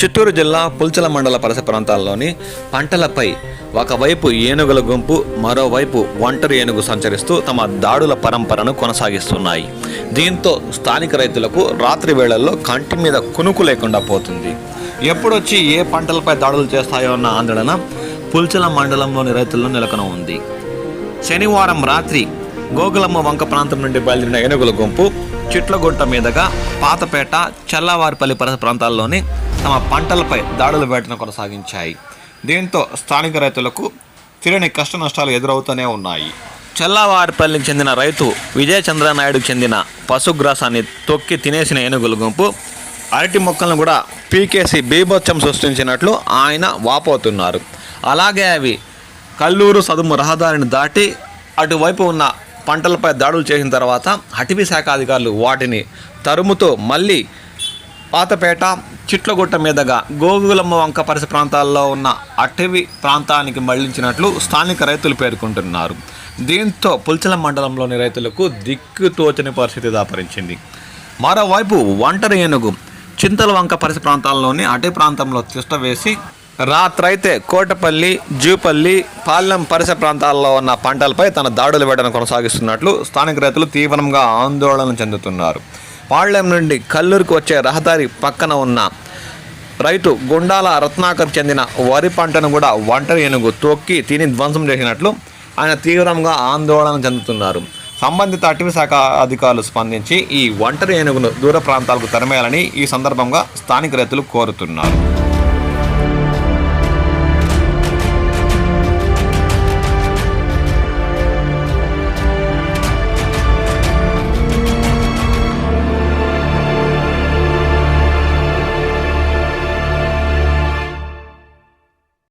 చిత్తూరు జిల్లా పుల్చల మండల పరిసర ప్రాంతాల్లోని పంటలపై ఒకవైపు ఏనుగుల గుంపు మరోవైపు ఒంటరి ఏనుగు సంచరిస్తూ తమ దాడుల పరంపరను కొనసాగిస్తున్నాయి. దీంతో స్థానిక రైతులకు రాత్రి వేళల్లో కంటి మీద కునుకు లేకుండా పోతుంది. ఎప్పుడొచ్చి ఏ పంటలపై దాడులు చేస్తాయో అన్న ఆందోళన పుల్చల మండలంలోని రైతుల్లో నెలకొని ఉంది. శనివారం రాత్రి గోగులమ్మ వంక ప్రాంతం నుండి బయలుదేరిన ఏనుగుల గుంపు చిట్లగుంట మీదుగా పాతపేట చల్లవారిపల్లి పరిసర ప్రాంతాల్లోని తమ పంటలపై దాడుల వేటను కొనసాగించాయి. దీంతో స్థానిక రైతులకు తిరని కష్ట నష్టాలు ఎదురవుతూనే ఉన్నాయి. చల్లవారిపల్లికి చెందిన రైతు విజయ చంద్రనాయుడుకు చెందిన పశుగ్రాసాన్ని తొక్కి తినేసిన ఏనుగుల గుంపు అరటి మొక్కలను కూడా పీకేసి బీభత్సం సృష్టించినట్లు ఆయన వాపోతున్నారు. అలాగే అవి కల్లూరు సదుము రహదారిని దాటి అటువైపు ఉన్న పంటలపై దాడులు చేసిన తర్వాత అటవీ శాఖ అధికారులు వాటిని తరుముతో మళ్ళీ పాతపేట చిట్లగుట్ట మీదుగా గోగులమ్మ వంక పరిసర ప్రాంతాల్లో ఉన్న అటవీ ప్రాంతానికి మళ్ళించినట్లు స్థానిక రైతులు పేర్కొంటున్నారు. దీంతో పుల్చల మండలంలోని రైతులకు దిక్కుతోచని పరిస్థితి దాపరించింది. మరోవైపు ఒంటరి ఏనుగు చింతల వంక పరిసర ప్రాంతాల్లోని అటవీ ప్రాంతంలో తిష్ట వేసి రాత్రైతే కోటపల్లి జూపల్లి పాలెం పరిసర ప్రాంతాల్లో ఉన్న పంటలపై తన దాడులు వేయడం కొనసాగిస్తున్నట్లు స్థానిక రైతులు తీవ్రంగా ఆందోళన చెందుతున్నారు. పాళ్ళెం నుండి కల్లూరుకు వచ్చే రహదారి పక్కన ఉన్న రైతు గుండాల రత్నాకర్ చెందిన వరి పంటను కూడా ఒంటరి ఏనుగు తొక్కి తిని ధ్వంసం చేసినట్లు ఆయన తీవ్రంగా ఆందోళన చెందుతున్నారు. సంబంధిత అటవీ శాఖ అధికారులు స్పందించి ఈ ఒంటరి ఏనుగును దూర ప్రాంతాలకు తరిమేయాలని ఈ సందర్భంగా స్థానిక రైతులు కోరుతున్నారు.